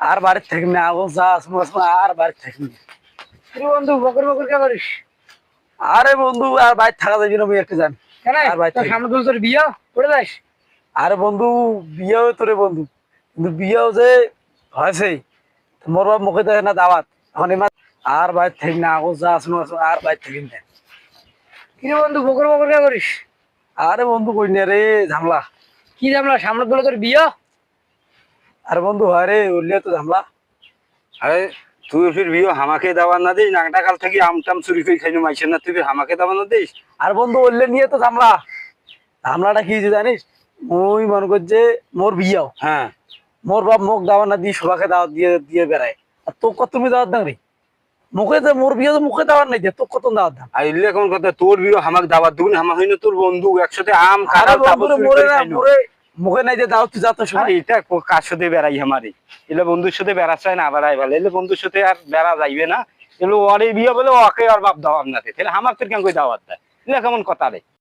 আর বাড়ির থাকি না ও যা সময় আর বাড়ির থাকি না কিরে বন্ধু বকর বকর কে করিস? আরে বন্ধু আর বাইর থাকা যাবি না একটা জান কেন? আর ভাই তোর সামনে তুল তোর বিয়া? করে যাস। আরে বন্ধু বিয়েও তোরে বন্ধু। কিন্তু বিয়েও যে হয়েছে মোর বাবা মুখে দেখে না দাওয়াত। এখন এবার আর বাইর থাকি না ও যা সময় আর বাইর থাকি না। কিরে বন্ধু বকর বকর কে করিস? আরে বন্ধু কই না রে ঝামলা। কি জানলা সামনে তুলে তোর বিয়া? আরে বন্ধু হয় রে উঠলে তো ঝামলা। আরে তুই ফির বিয়ে হামাকে দাওয়াত না দিস? কাল থেকে আমটাম চুরি করে খাইনো মাইছেন না তুই হামাকে দাওয়াত না দিস? আর বন্ধু উঠলে নিয়ে তো ঝামলা। ঝামলাটা কি জানিস? মনে করছে মোর বিয়াও। হ্যাঁ। মোর বাপ মুখ দাওয়াত না দিয়ে সবাকে দাওয়াত দিয়ে দিয়ে বেড়ায়। আর তো কত তুমি দাওয়াত দাও রে? মুখে তো মোর বিয়ে তো মুখে দাওয়াত নাই তো কত দাওয়াত দাম আর ইল্লে কোন কথা তোর বিয়ে হামাক দাওয়াত দিবি হামা হইনো তোর বন্ধু একসাথে আম চুরি মোরে মোরে মুখে নাই যে দাও, তুই যা তো সময় এটা কার সাথে বেড়াই আমারই এলে বন্ধুর সাথে বেড়া চায় না, বেড়াই ভালো। এলে বন্ধুর সাথে আর বেড়া যাইবে না। এলো ওরে বিয়ে বলে ওকে আর বাপ দাও দে তাহলে আমার তোর কেন কই দাওয়াত দেয়? এলে কেমন কথা রে?